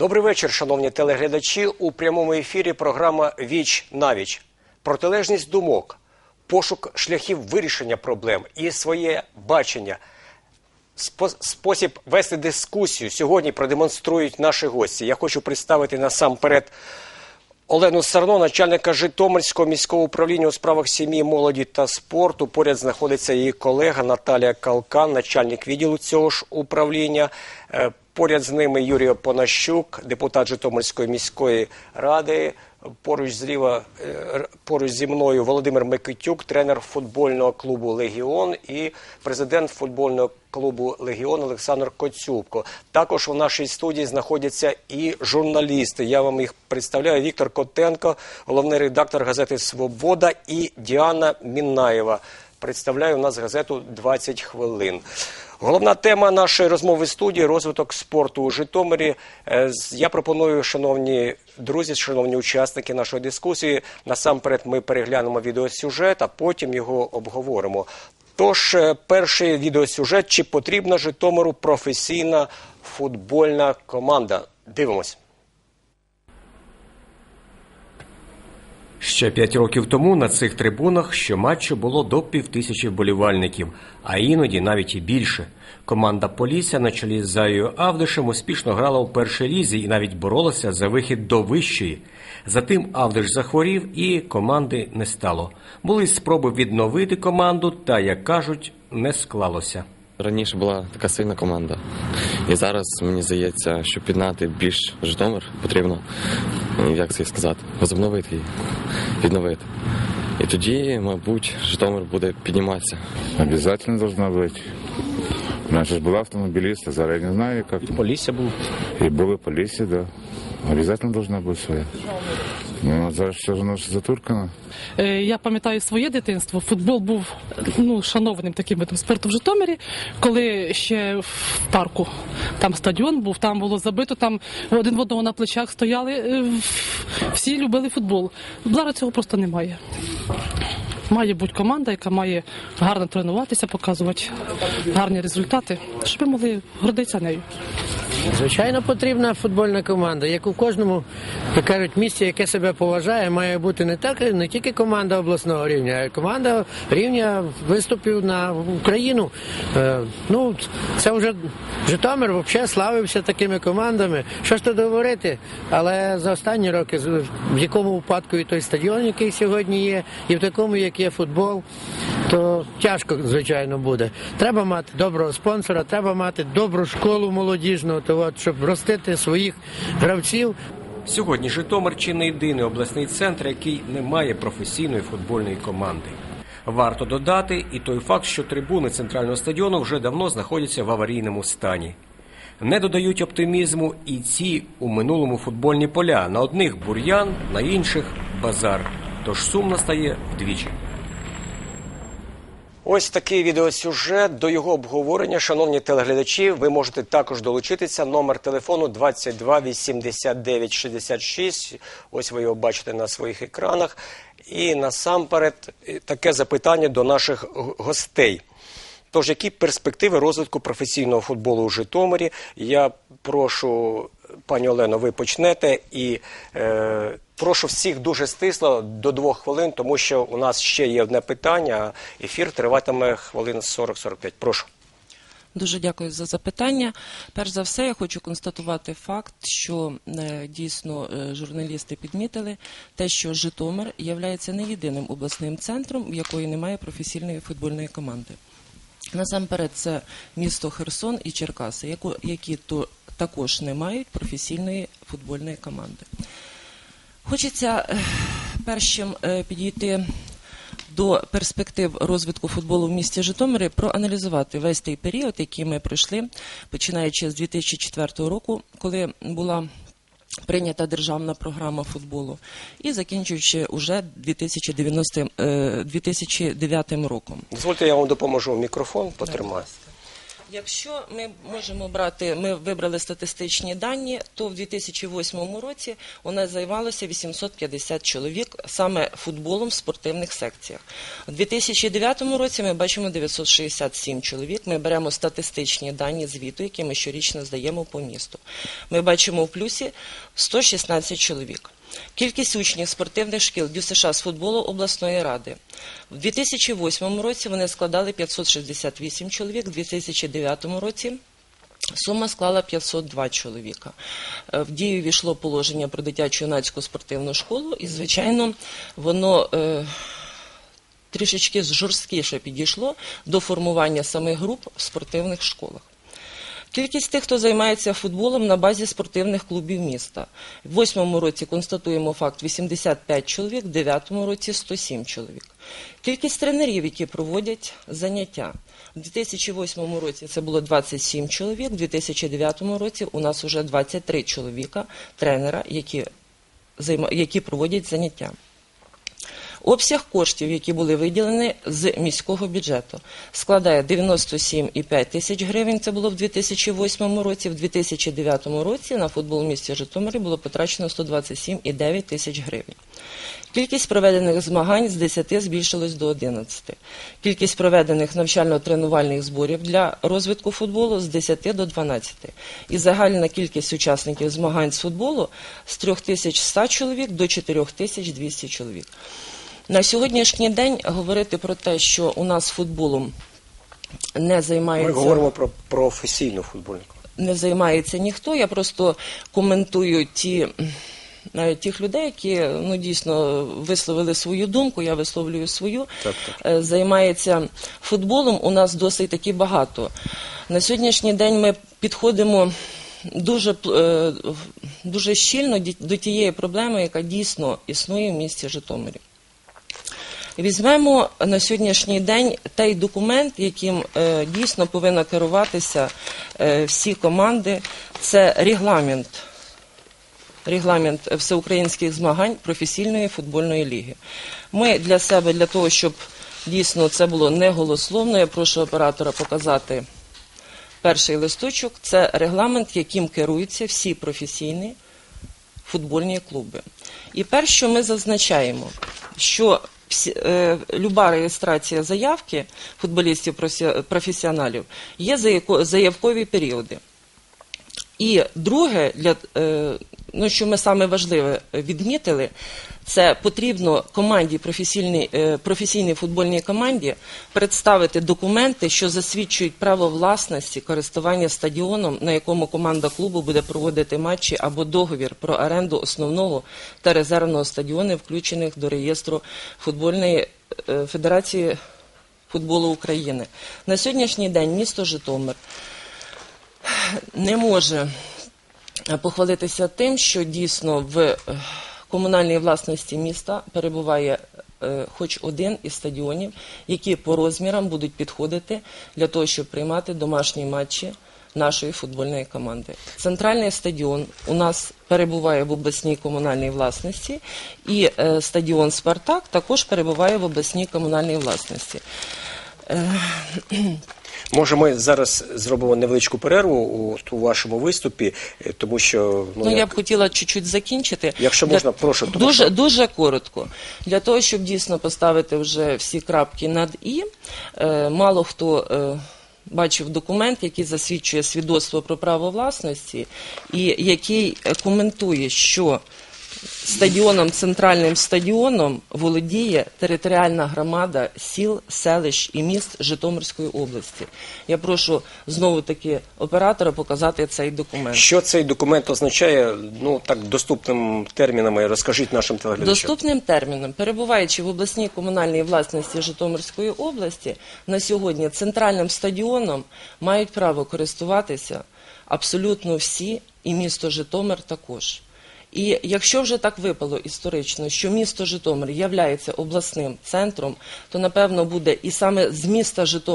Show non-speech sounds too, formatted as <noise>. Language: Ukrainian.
Добрий вечір, шановні телеглядачі. У прямому ефірі програма Віч навіч. Протилежність думок, пошук шляхів вирішення проблем і своє бачення. Спосіб вести дискусію сьогодні продемонструють наші гості. Я хочу представити насамперед Олену Сарно, начальника Житомирського міського управління у справах сім'ї, молоді та спорту. Поряд знаходиться її колега Наталія Калкан, начальник відділу цього ж управління. Поряд з ними Юрій Понащук, депутат Житомирської міської ради. Поруч зліва, е, поруч зі мною Володимир Микитюк, тренер футбольного клубу Легіон і президент футбольного клубу Легіон Олександр Коцюбко. Також у нашій студії знаходяться і журналісти. Я вам їх представляю. Віктор Котенко, головний редактор газети Свобода, і Діана Міннаєва. Представляю у нас газету «20 хвилин. Головна тема нашої розмови студії розвиток спорту у Житомирі. Е, Я пропоную, шановні друзі, шановні учасники нашої дискусії. Насамперед, ми переглянемо відеосюжет, а потім його обговоримо. Тож, е, перший відеосюжет: чи потрібна Житомиру професійна футбольна команда? Дивимось. Ще п'ять років тому на цих трибунах щоматчу було до півтисячі вболівальників, а іноді навіть і більше. Команда Полісся на чолі з Заєю Авдишем успішно грала у першій лізі і навіть боролася за вихід до вищої. Затим Авдиш захворів і команди не стало. Були спроби відновити команду, та, як кажуть, не склалося. Раніше була така сильна команда, і зараз мені здається, щоб піднати більш Житомир, потрібно, як це сказати, возобновити її, відновити. І тоді, мабуть, Житомир буде підніматися. Обязательно должна быть. Раньше же была автомобилист, а зараз я не знаю, как. Полісся був. И было полиция, да. Обязательно должна быть своя. Ну, зараз все равно ж затуркано. Е, Я пам'ятаю своє дитинство. Футбол був ну шанованим таким видом спорту в Житомирі, коли ще в парку там стадіон був, там було забито, там один в одного на плечах стояли. е, Всі любили футбол. Зараз цього просто немає. Має бути команда, яка має гарно тренуватися, показувати гарні результати, щоб ми могли гордитися нею. Звичайно, потрібна футбольна команда. Як у кожному, як кажуть, місті, яке себе поважає, має бути не так, не тільки команда обласного рівня, а й команда рівня виступів на Україну. Е, ну, це вже Житомир взагалі славився такими командами. Що ж тут говорити? Але за останні роки, в якому випадку і той стадіон, який сьогодні є, і в такому, як є футбол, то тяжко, звичайно, буде. Треба мати доброго спонсора, треба мати добру школу молодіжну, то от, щоб ростити своїх гравців. Сьогодні Житомир чи не єдиний обласний центр, який не має професійної футбольної команди. Варто додати і той факт, що трибуни центрального стадіону вже давно знаходяться в аварійному стані. Не додають оптимізму і ці у минулому футбольні поля. На одних бур'ян, на інших базар. Тож сумно стає вдвічі. Ось такий відеосюжет. До його обговорення, шановні телеглядачі, ви можете також долучитися. Номер телефону 22 89 66. Ось ви його бачите на своїх екранах. І насамперед е, таке запитання до наших гостей. Тож, які перспективи розвитку професійного футболу у Житомирі? Я прошу, пані Олено, ви почнете і е, прошу всіх дуже стисло до двох хвилин, тому що у нас ще є одне питання. Ефір триватиме хвилин 40-45. Прошу. Дуже дякую за запитання. Перш за все, я хочу констатувати факт, що е, дійсно е, журналісти підмітили те, що Житомир є не єдиним обласним центром, в якої немає професійної футбольної команди. Насамперед, це місто Херсон і Черкаси, які то також не мають професійної футбольної команди. Хочеться е, першим е, підійти до перспектив розвитку футболу в місті Житомирі, проаналізувати весь той період, який ми пройшли, починаючи з 2004 року, коли була прийнята державна програма футболу, і закінчуючи уже 2090, е, 2009 роком. Дозвольте, я вам допоможу мікрофон, потримаю. Якщо ми можемо брати, ми вибрали статистичні дані, то в 2008 році у нас займалося 850 чоловік саме футболом в спортивних секціях. У 2009 році ми бачимо 967 чоловік. Ми беремо статистичні дані звіту, які ми щорічно здаємо по місту. Ми бачимо в плюсі 116 чоловік. Кількість учнів спортивних шкіл ДЮСШ з футболу обласної ради. В 2008 році вони складали 568 чоловік, в 2009 році сума склала 502 чоловіка. Е, В дію війшло положення про дитячу юнацьку спортивну школу, і, звичайно, воно е, трішечки жорсткіше підійшло до формування самих груп в спортивних школах. Кількість тих, хто займається футболом на базі спортивних клубів міста. В восьмому році констатуємо факт 85 чоловік, в дев'ятому році 107 чоловік. Кількість тренерів, які проводять заняття. У 2008 році це було 27 чоловік, у 2009 році у нас вже 23 чоловіка тренера, які, які проводять заняття. Обсяг коштів, які були виділені з міського бюджету, складає 97,5 тисяч гривень. Це було в 2008 році. В 2009 році на футбол місті Житомирі було потрачено 127,9 тисяч гривень. Кількість проведених змагань з 10 збільшилась до 11. Кількість проведених навчально-тренувальних зборів для розвитку футболу з 10 до 12. І загальна кількість учасників змагань з футболу з 3100 чоловік до 4200 чоловік. На сьогоднішній день говорити про те, що у нас футболом не Ми займається говоримо про професійну футбольнику. не займається ніхто. Я просто коментую ті. е, Тих людей, які ну дійсно висловили свою думку, я висловлюю свою, Так, Е, займається футболом. У нас досить таки багато. На сьогоднішній день ми підходимо дуже е, дуже щільно до тієї проблеми, яка дійсно існує в місті Житомирі. Візьмемо на сьогоднішній день той документ, яким е, дійсно повинна керуватися е, всі команди. Це регламент. Регламент всеукраїнських змагань професійної футбольної ліги. Ми для себе, для того, щоб дійсно це було не голословно, я прошу оператора показати перший листочок. Це регламент, яким керуються всі професійні футбольні клуби. І перше, що ми зазначаємо, що люба реєстрація заявки футболістів професі- професіоналів є заявкові періоди. І друге, для, е, ну, що ми саме важливе відмітили, це потрібно команді, професійній, е, професійній футбольній команді представити документи, що засвідчують право власності користування стадіоном, на якому команда клубу буде проводити матчі, або договір про оренду основного та резервного стадіону, включених до реєстру футбольної е, федерації футболу України. На сьогоднішній день місто Житомир не може е, похвалитися тим, що дійсно в е, комунальній власності міста перебуває е, хоч один із стадіонів, які по розмірам будуть підходити для того, щоб приймати домашні матчі нашої футбольної команди. Центральний стадіон у нас перебуває в обласній комунальній власності, і стадіон Спартак також перебуває в обласній комунальній власності. <clears throat> Може, ми зараз зробимо невеличку перерву у, у вашому виступі, е, тому що ну, Ну, я б хотіла чуть-чуть закінчити. Якщо можна, прошу, тому Дуже, що- дуже коротко. Для того, щоб дійсно поставити вже всі крапки над «і», е, мало хто е, бачив документ, який засвідчує свідоцтво про право власності, і який е, коментує, що стадіоном, центральним стадіоном володіє територіальна громада сіл, селищ і міст Житомирської області. Я прошу знову-таки оператора показати цей документ. що цей документ означає, ну так доступним термінами розкажіть нашим телеглядачам. Доступним терміном, перебуваючи в обласній комунальній власності Житомирської області, на сьогодні центральним стадіоном мають право користуватися абсолютно всі, і місто Житомир також. І якщо вже так випало історично, що місто Житомир є обласним центром, то напевно буде і саме з міста Житомир.